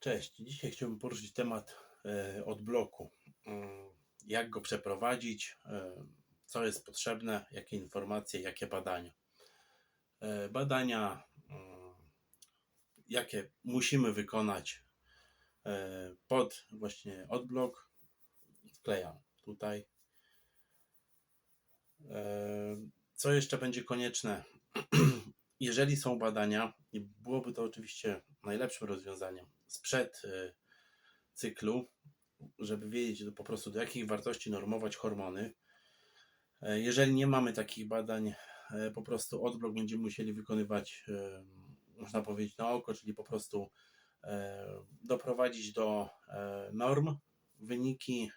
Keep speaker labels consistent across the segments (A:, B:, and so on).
A: Cześć, dzisiaj chciałbym poruszyć temat e, odbloku. Mm, Jak go przeprowadzić, e, co jest potrzebne, jakie informacje, jakie badania. E, Badania, jakie musimy wykonać e, pod właśnie odblok, wklejam tutaj. E, Co jeszcze będzie konieczne? Jeżeli są badania, byłoby to oczywiście najlepszym rozwiązaniem sprzed e, cyklu, żeby wiedzieć po prostu do jakich wartości normować hormony. E, Jeżeli nie mamy takich badań, e, po prostu odblok będziemy musieli wykonywać, e, można powiedzieć, na oko, czyli po prostu doprowadzić do norm wyniki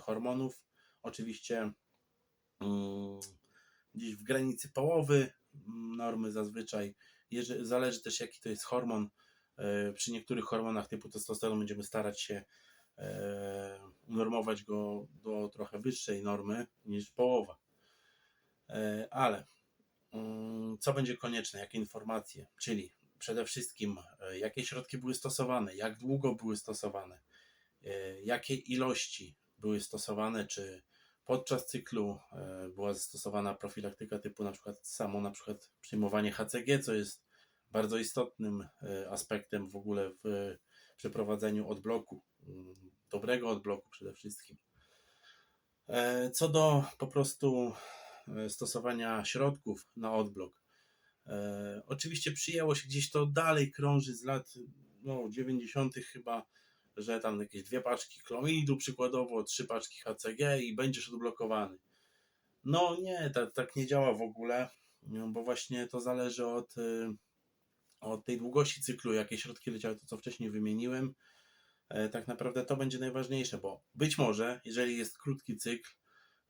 A: hormonów. Oczywiście mm, gdzieś w granicy połowy mm, normy zazwyczaj. Zależy też jaki to jest hormon. E, Przy niektórych hormonach typu testosteron będziemy starać się e, unormować go do trochę wyższej normy niż połowa. E, Ale mm, co będzie konieczne, jakie informacje, czyli przede wszystkim jakie środki były stosowane, jak długo były stosowane, jakie ilości były stosowane, czy podczas cyklu była zastosowana profilaktyka typu na przykład samo na przykład przyjmowanie HCG, co jest bardzo istotnym e, aspektem w ogóle w przeprowadzeniu odbloku, mm, dobrego odbloku przede wszystkim. E, Co do po prostu e, stosowania środków na odblok. Oczywiście przyjęło się gdzieś to dalej krąży z lat no, 90. chyba, że tam jakieś dwie paczki klomidu przykładowo, trzy paczki HCG i będziesz odblokowany. No nie, tak, tak nie działa w ogóle, bo właśnie to zależy od, od tej długości cyklu, jakie środki leciały, to co wcześniej wymieniłem. E, Tak naprawdę to będzie najważniejsze, bo być może, jeżeli jest krótki cykl,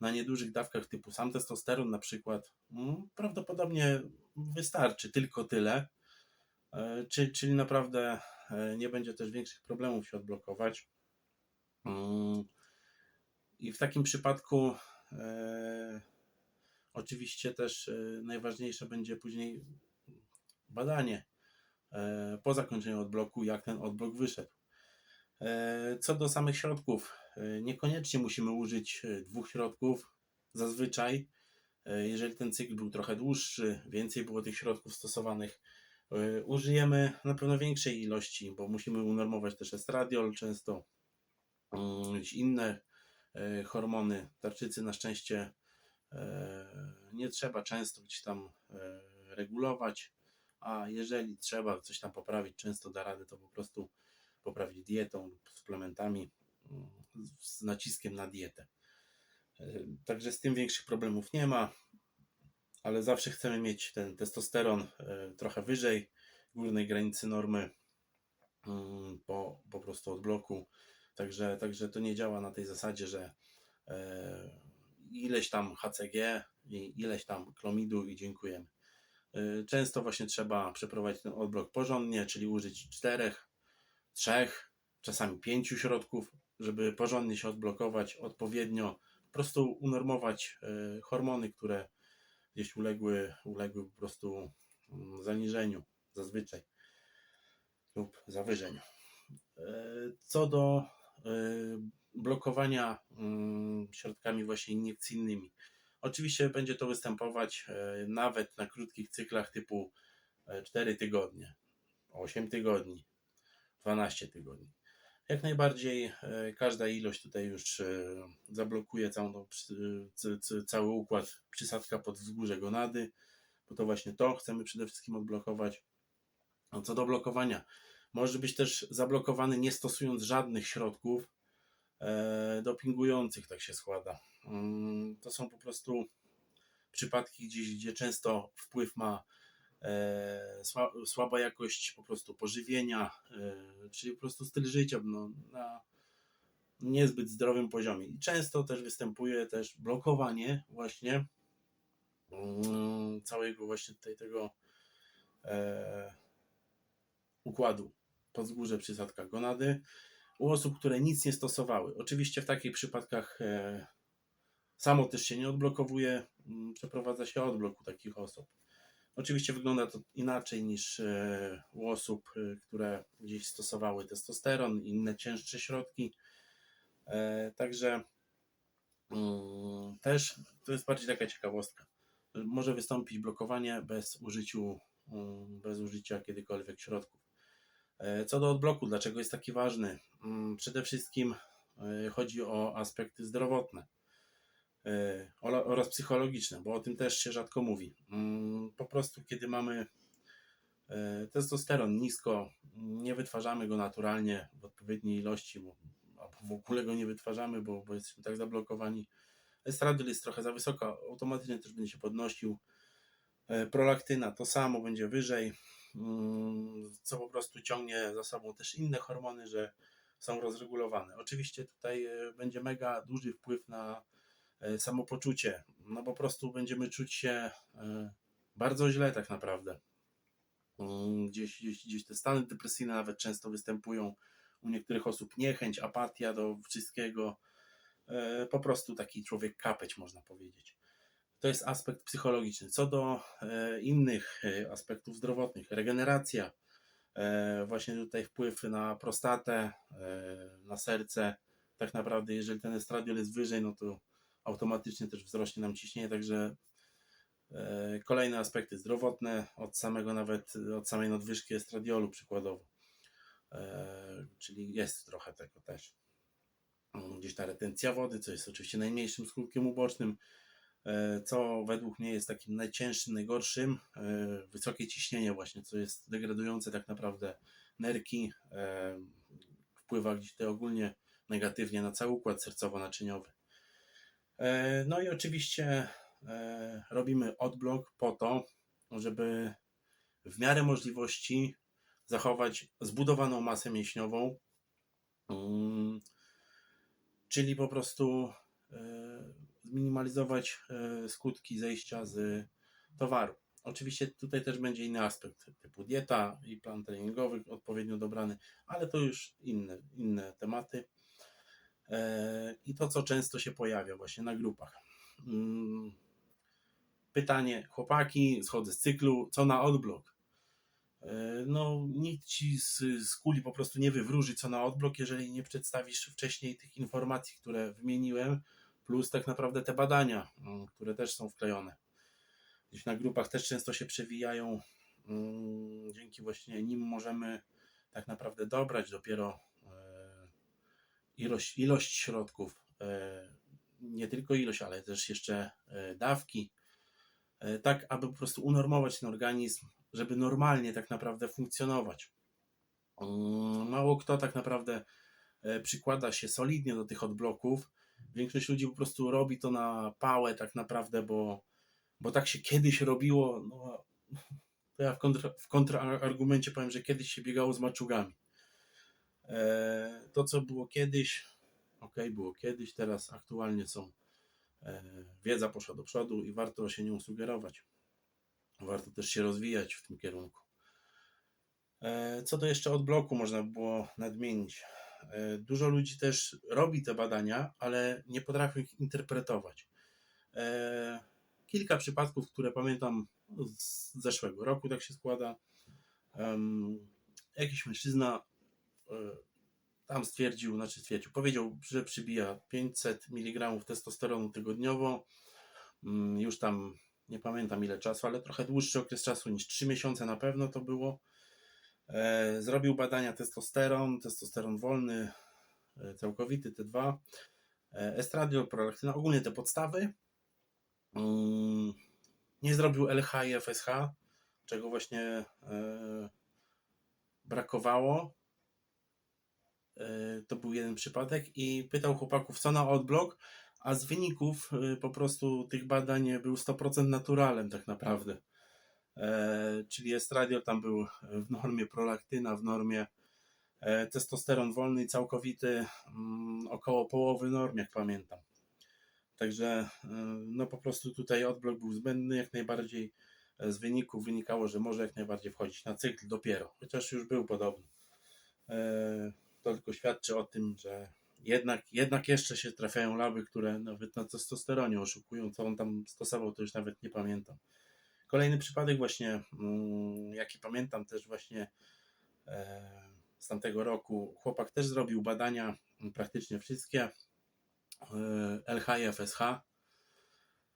A: na niedużych dawkach typu sam testosteron na przykład, mm, prawdopodobnie wystarczy tylko tyle, E, czy- czyli naprawdę e, nie będzie też większych problemów się odblokować. Mm, I w takim przypadku oczywiście też najważniejsze będzie później badanie po zakończeniu odbloku, jak ten odblok wyszedł. E, Co do samych środków, e, niekoniecznie musimy użyć e, dwóch środków. Zazwyczaj, e, jeżeli ten cykl był trochę dłuższy, więcej było tych środków stosowanych, e, użyjemy na pewno większej ilości, bo musimy unormować też estradiol często, mm, inne e, hormony. Tarczycy na szczęście e, nie trzeba często gdzieś tam e, regulować, a jeżeli trzeba coś tam poprawić, często da radę to po prostu poprawić dietą lub suplementami mm, z naciskiem na dietę. E, Także z tym większych problemów nie ma, ale zawsze chcemy mieć ten testosteron e, trochę wyżej górnej granicy normy mm, po, po prostu odbloku. Także, także to nie działa na tej zasadzie, że e, ileś tam HCG i ileś tam klomidu i dziękujemy. E, Często właśnie trzeba przeprowadzić ten odblok porządnie, czyli użyć czterech, trzech, czasami pięciu środków, żeby porządnie się odblokować, odpowiednio po prostu unormować e, hormony, które gdzieś uległy, uległy po prostu mm, zaniżeniu zazwyczaj lub zawyżeniu. E, Co do blokowania mm, środkami właśnie iniekcyjnymi. Oczywiście będzie to występować e, nawet na krótkich cyklach typu e, 4 tygodnie, 8 tygodni, 12 tygodni. Jak najbardziej e, każda ilość tutaj już e, zablokuje całą, cały układ przysadka pod wzgórze gonady, bo to właśnie to chcemy przede wszystkim odblokować. A co do blokowania, może być też zablokowany nie stosując żadnych środków e, dopingujących, tak się składa. Mm, To są po prostu przypadki gdzieś, gdzie często wpływ ma e, sła, słaba jakość po prostu pożywienia, e, czyli po prostu styl życia no, na niezbyt zdrowym poziomie. I często też występuje też blokowanie właśnie mm, całego właśnie tutaj tego e, układu podzgórze przysadka gonady u osób, które nic nie stosowały. Oczywiście w takich przypadkach samo też się nie odblokowuje, mm, przeprowadza się odblok u takich osób. Oczywiście wygląda to inaczej niż e, u osób, e, które gdzieś stosowały testosteron i inne cięższe środki. E, Także mm, też to jest bardziej taka ciekawostka. Może wystąpić blokowanie bez, użyciu, mm, bez użycia kiedykolwiek środków. Co do odbloku, dlaczego jest taki ważny? Przede wszystkim chodzi o aspekty zdrowotne oraz psychologiczne, bo o tym też się rzadko mówi. Mm, Po prostu, kiedy mamy e, testosteron nisko, nie wytwarzamy go naturalnie w odpowiedniej ilości, bo, w ogóle go nie wytwarzamy, bo, bo jesteśmy tak zablokowani. Estradiol jest trochę za wysoko, automatycznie też będzie się podnosił. E, Prolaktyna to samo będzie wyżej, mm, co po prostu ciągnie za sobą też inne hormony, że są rozregulowane. Oczywiście tutaj będzie mega duży wpływ na samopoczucie. No po prostu będziemy czuć się e, bardzo źle tak naprawdę. Mm, Gdzieś, gdzieś, gdzieś te stany depresyjne nawet często występują u niektórych osób. Niechęć, apatia do wszystkiego. E, Po prostu taki człowiek kapeć można powiedzieć. To jest aspekt psychologiczny. Co do e, innych e, aspektów zdrowotnych, regeneracja, e, właśnie tutaj wpływ na prostatę, e, na serce. Tak naprawdę, jeżeli ten estradiol jest wyżej, no to automatycznie też wzrośnie nam ciśnienie, także e, kolejne aspekty zdrowotne od samego nawet, od samej nadwyżki estradiolu przykładowo. E, Czyli jest trochę tego też. Gdzieś ta retencja wody, co jest oczywiście najmniejszym skutkiem ubocznym, e, co według mnie jest takim najcięższym, najgorszym, wysokie ciśnienie właśnie, co jest degradujące tak naprawdę nerki, wpływa gdzieś tutaj ogólnie negatywnie na cały układ sercowo-naczyniowy. E, No i oczywiście e, robimy odblok po to, żeby w miarę możliwości zachować zbudowaną masę mięśniową, mm, czyli po prostu e, zminimalizować skutki zejścia z towaru. Oczywiście tutaj też będzie inny aspekt, typu dieta i plan treningowy odpowiednio dobrany, ale to już inne, inne tematy. I to, co często się pojawia właśnie na grupach. Mm, Pytanie, chłopaki, schodzę z cyklu, co na odblok? E, No, nikt ci z, z kuli po prostu nie wywróży, co na odblok, jeżeli nie przedstawisz wcześniej tych informacji, które wymieniłem, plus tak naprawdę te badania, mm, które też są wklejone. Gdzieś na grupach też często się przewijają. mm, Dzięki właśnie nim możemy tak naprawdę dobrać dopiero ilość, ilość środków. e, Nie tylko ilość, ale też jeszcze e, dawki. e, Tak, aby po prostu unormować ten organizm, żeby normalnie tak naprawdę funkcjonować. Mm, Mało kto tak naprawdę przykłada się solidnie do tych odbloków. Większość ludzi po prostu robi to na pałę tak naprawdę, bo, bo tak się kiedyś robiło. No, to ja w, kontra, powiem, że kiedyś się biegało z maczugami. E, To, co było kiedyś, ok, było kiedyś, teraz aktualnie są. e, Wiedza poszła do przodu i warto się nią sugerować. Warto też się rozwijać w tym kierunku. E, Co do jeszcze odbloku można by było nadmienić. Dużo ludzi też robi te badania, ale nie potrafią ich interpretować. Kilka przypadków, które pamiętam z zeszłego roku, tak się składa. Jakiś mężczyzna tam stwierdził, znaczy stwierdził, powiedział, że przybija 500 mg testosteronu tygodniowo. Mm, Już tam nie pamiętam ile czasu, ale trochę dłuższy okres czasu niż 3 miesiące na pewno to było. E, Zrobił badania testosteron, testosteron wolny, e, całkowity T2, e, estradiol, prolaktyna, ogólnie te podstawy. Mm, Nie zrobił LH i FSH, czego właśnie brakowało. E, To był jeden przypadek i pytał chłopaków, co na odblok, a z wyników e, po prostu tych badań był 100% naturalem tak naprawdę. E, czyli estradiol tam był w normie prolaktyna, w normie testosteron wolny i całkowity mm, około połowy norm, jak pamiętam. Także no po prostu tutaj odblok był zbędny jak najbardziej. Z wyników wynikało, że może jak najbardziej wchodzić na cykl dopiero, chociaż już był podobny. To tylko świadczy o tym, że jednak, jednak jeszcze się trafiają laby, które nawet na testosteronie oszukują. Co on tam stosował, to już nawet nie pamiętam. Kolejny przypadek właśnie, mm, jaki pamiętam też właśnie e, z tamtego roku, chłopak też zrobił badania, mm, praktycznie wszystkie, e, LH i FSH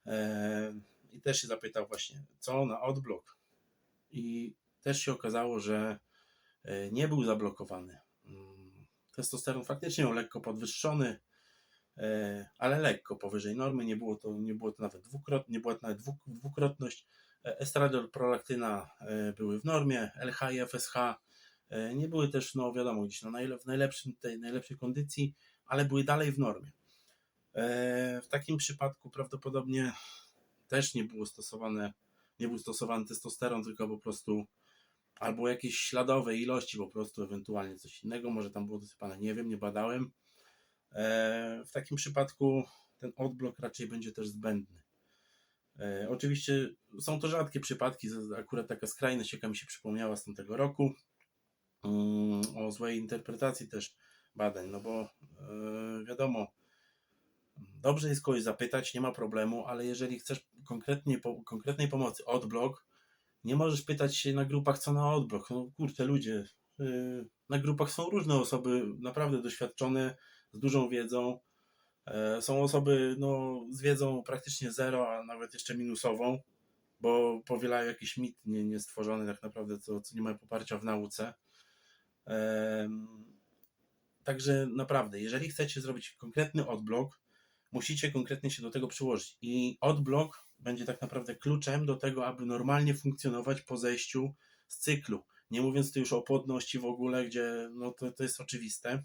A: e, i też się zapytał właśnie, co na odblok i też się okazało, że nie był zablokowany. Testosteron faktycznie miał lekko podwyższony, e, ale lekko powyżej normy, nie było to, nie było to nawet dwukrotnie, nie była to nawet dwu- dwukrotność. E, Estradiol, prolaktyna e, były w normie, LH i FSH nie były też, no wiadomo, gdzieś najle- w najlepszym, tej najlepszej kondycji, ale były dalej w normie. W takim przypadku prawdopodobnie też nie było stosowane, nie był stosowany testosteron, tylko po prostu albo jakieś śladowe ilości po prostu, ewentualnie coś innego, może tam było dosypane, nie wiem, nie badałem. E, W takim przypadku ten odblok raczej będzie też zbędny. E, Oczywiście są to rzadkie przypadki, akurat taka skrajność, jaka mi się przypomniała z tamtego roku, mm, o złej interpretacji też badań, no bo e, wiadomo, dobrze jest kogoś zapytać, nie ma problemu, ale jeżeli chcesz konkretnie, konkretnej pomocy, odblok, nie możesz pytać się na grupach, co na odblok. No kurczę, ludzie, yy, na grupach są różne osoby, naprawdę doświadczone, z dużą wiedzą. E, Są osoby no, z wiedzą praktycznie zero, a nawet jeszcze minusową, bo powielają jakiś mit nie, niestworzony tak naprawdę, co, co nie ma poparcia w nauce. Także naprawdę, jeżeli chcecie zrobić konkretny odblok, musicie konkretnie się do tego przyłożyć. I odblok będzie tak naprawdę kluczem do tego, aby normalnie funkcjonować po zejściu z cyklu. Nie mówiąc tu już o płodności w ogóle, gdzie no to, to jest oczywiste.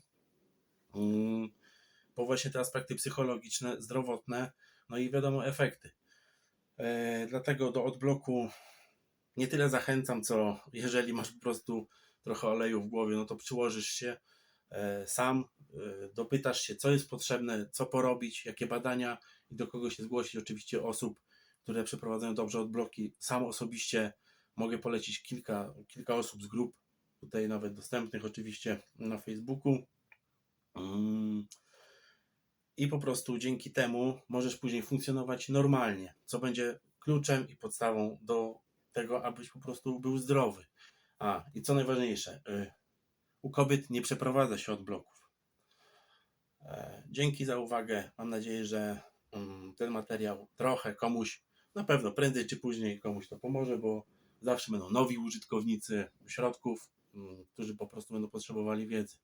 A: Bo właśnie te aspekty psychologiczne, zdrowotne, no i wiadomo efekty. E, Dlatego do odbloku nie tyle zachęcam, co jeżeli masz po prostu trochę oleju w głowie, no to przyłożysz się sam, e, dopytasz się, co jest potrzebne, co porobić, jakie badania i do kogo się zgłosić. Oczywiście osób, które przeprowadzają dobrze odbloki. Sam osobiście mogę polecić kilka, kilka osób z grup, tutaj nawet dostępnych oczywiście na Facebooku. Mm. I po prostu dzięki temu możesz później funkcjonować normalnie, co będzie kluczem i podstawą do tego, abyś po prostu był zdrowy. A, i co najważniejsze, y, u kobiet nie przeprowadza się odbloków. E, Dzięki za uwagę. Mam nadzieję, że mm, ten materiał trochę komuś, na pewno prędzej czy później komuś to pomoże, bo zawsze będą nowi użytkownicy środków, mm, którzy po prostu będą potrzebowali wiedzy.